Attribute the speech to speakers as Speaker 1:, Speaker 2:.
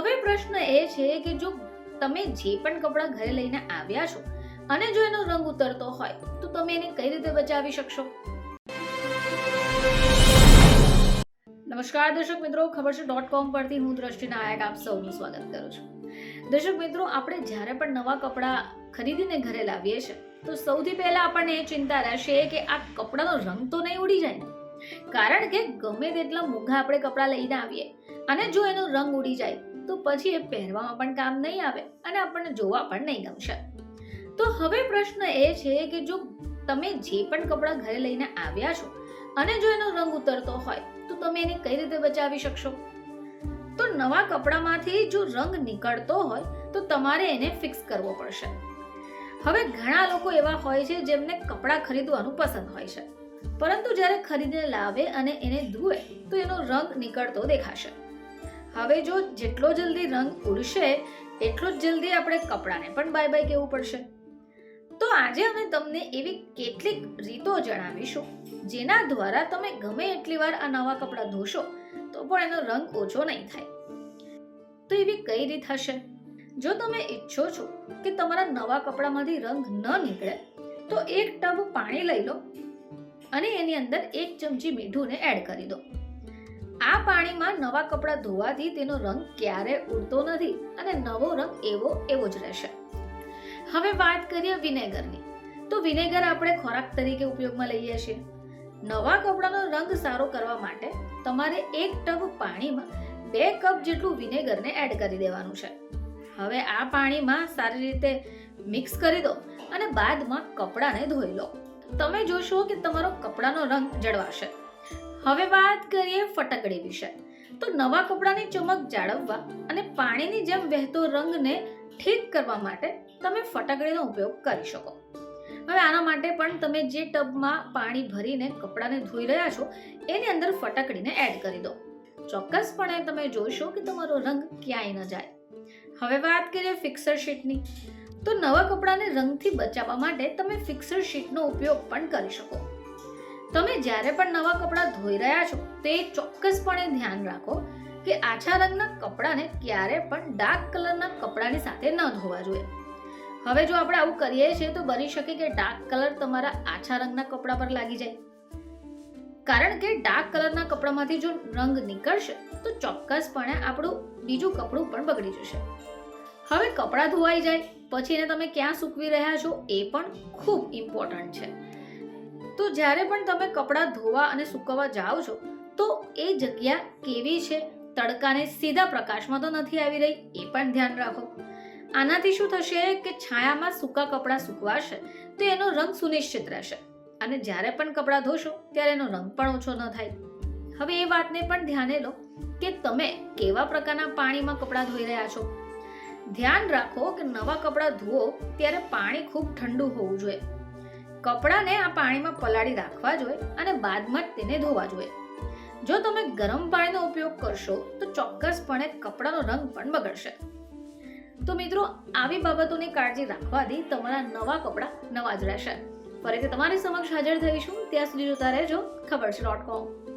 Speaker 1: હવે પ્રશ્ન એ છે કે જો તમે જે પણ કપડાં ઘરે લઈને આવ્યા છો અને જો એનો રંગ ઉતરતો હોય, તો તમે એને કઈ રીતે બચાવી શકશો? નમસ્કાર દર્શક મિત્રો, ખબર છે ડોટ કોમ પરથી હું દ્રષ્ટિ નાયક આપ સૌનું સ્વાગત કરું છું. દર્શક મિત્રો, આપણે જ્યારે પણ નવા કપડાં ખરીદીને ઘરે લાવીએ છીએ, તો સૌથી પહેલાં આપણને એ ચિંતા રહેશે કે આ કપડાનો રંગ તો નહીં ઉડી જાય. કારણ કે ગમે તેટલા મોંઘા આપણે કપડાં લઈને આવીએ અને જો એનો રંગ ઉડી જાય તો પછી એ પહેરવામાં પણ કામ નહીં આવે અને આપણને જોવા પણ નહીં ગમશે. તો હવે પ્રશ્ન એ છે કે જો તમે જે પણ કપડાં ઘરે લઈને આવ્યા છો અને જો એનો રંગ ઉતરતો હોય, તો તમે એને કઈ રીતે બચાવી શકશો? તો નવા કપડામાંથી જો રંગ નીકળતો હોય, તો તમારે એને ફિક્સ કરવો પડશે. હવે ઘણા લોકો એવા હોય છે જેમને કપડાં ખરીદવાનું પસંદ હોય છે. પરંતુ જ્યારે ખરીદીને લાવે અને એને ધુએ, તો એનો રંગ નીકળતો દેખાશે. હવે જો જેટલો જલ્દી રંગ ઉડશે, એટલો જ જલ્દી આપણે કપડાને પણ બાય બાય કહેવું પડશે. તો આજે અમે તમને એવી કેટલીક રીતો જણાવીશું, જેના દ્વારા તમે ગમે એટલી વાર આ નવા કપડાં ધોશો, તો પણ એનો રંગ ઓછો નહીં થાય. તો એવી કઈ રીત હશે? જો તમે ઈચ્છો છો કે તમારા નવા કપડામાંથી રંગ ન નીકળે, તો એક ટબ પાણી લઈ લો અને એની અંદર એક ચમચી મીઠુંને એડ કરી દો. આ પાણીમાં નવા કપડાં ધોવાથી તેનો રંગ ક્યારે ઉડતો નથી અને નવો રંગ એવો એવો જ રહેશે. હવે વાત કરીએ વિનેગરની. તો વિનેગર આપણે ખોરાક તરીકે ઉપયોગમાં લઈએ છીએ. નવા કપડાનો રંગ સારો કરવા માટે તમારે એક ટબ પાણીમાં બે કપ જેટલું વિનેગરને એડ કરી દેવાનું છે. હવે આ પાણીમાં સારી રીતે મિક્સ કરી દો અને બાદમાં કપડાને ધોઈ લો. તમે જોશો કે તમારો કપડાનો રંગ જળવાશે. હવે વાત કરીએ ફટકડી વિશે. તો નવા કપડાની ચમક જાળવવા અને પાણીની જેમ વહેતો રંગને ઠીક કરવા માટે તમે ફટકડીનો ઉપયોગ કરી શકો. હવે આના માટે પણ તમે જે ટબમાં પાણી ભરીને કપડાને ધોઈ રહ્યા છો, એની અંદર ફટકડીને એડ કરી દો. ચોક્કસપણે તમે જોશો કે તમારો રંગ ક્યાંય ન જાય. હવે વાત કરીએ ફિક્સર શીટની. તો નવા કપડાને રંગથી બચાવવા માટે તમે ફિક્સર શીટનો ઉપયોગ પણ કરી શકો. તમે જ્યારે પણ નવા કપડાં ધોઈ રહ્યા છો, તે ચોક્કસપણે ધ્યાન રાખો કે આછા રંગના કપડાને ક્યારે પણ ડાર્ક કલરના કપડાની સાથે ન ધોવા જોઈએ. હવે જો આપણે આવું કરીએ છીએ, તો બની શકે કે ડાર્ક કલર તમારા આછા રંગના કપડા પર લાગી જાય. કારણ કે ડાર્ક કલરના કપડામાંથી જો રંગ નીકળશે, તો ચોક્કસપણે આપણું બીજું કપડું પણ બગડી જશે. હવે કપડાં ધોવાઈ જાય, પછી એને તમે ક્યાં સૂકવી રહ્યા છો, એ પણ ખૂબ ઇમ્પોર્ટન્ટ છે. તો જ્યારે પણ તમે કપડાં ધોવા અને સૂકવવા જાઓ છો, તો એ જગ્યા કેવી છે? તડકાને સીધા પ્રકાશમાં તો નથી આવી રહી, એ પણ ધ્યાન રાખો. આનાથી શું થશે કે છાયામાં સૂકા કપડાં સૂકવાશે, તો એનો રંગ સુનિશ્ચિત રહેશે. અને જ્યારે પણ કપડાં ધોશો, ત્યારે એનો રંગ પણ ઓછો ન થાય. હવે એ વાતને પણ ધ્યાને લો કે તમે કેવા પ્રકારના પાણીમાં કપડાં ધોઈ રહ્યા છો. ધ્યાન રાખો કે નવા કપડાં ધુઓ ત્યારે પાણી ખૂબ ઠંડુ હોવું જોઈએ. કપડાને આ પાણીમાં પલાળી રાખવા જોઈએ અને બાદમાં જ તેને ધોવા જોઈએ. જો તમે ગરમ પાણીનો ઉપયોગ કરશો, તો ચોક્કસપણે કપડાનો રંગ પણ બગડશે. તો મિત્રો, આવી બાબતોની કાળજી રાખવાથી તમારા નવા કપડાં નવા જ રહેશે. ફરીથી તમારી સમક્ષ હાજર થઈશું. ત્યાં સુધી જોતા રહેજો. ખબર છે ડોટ કોમ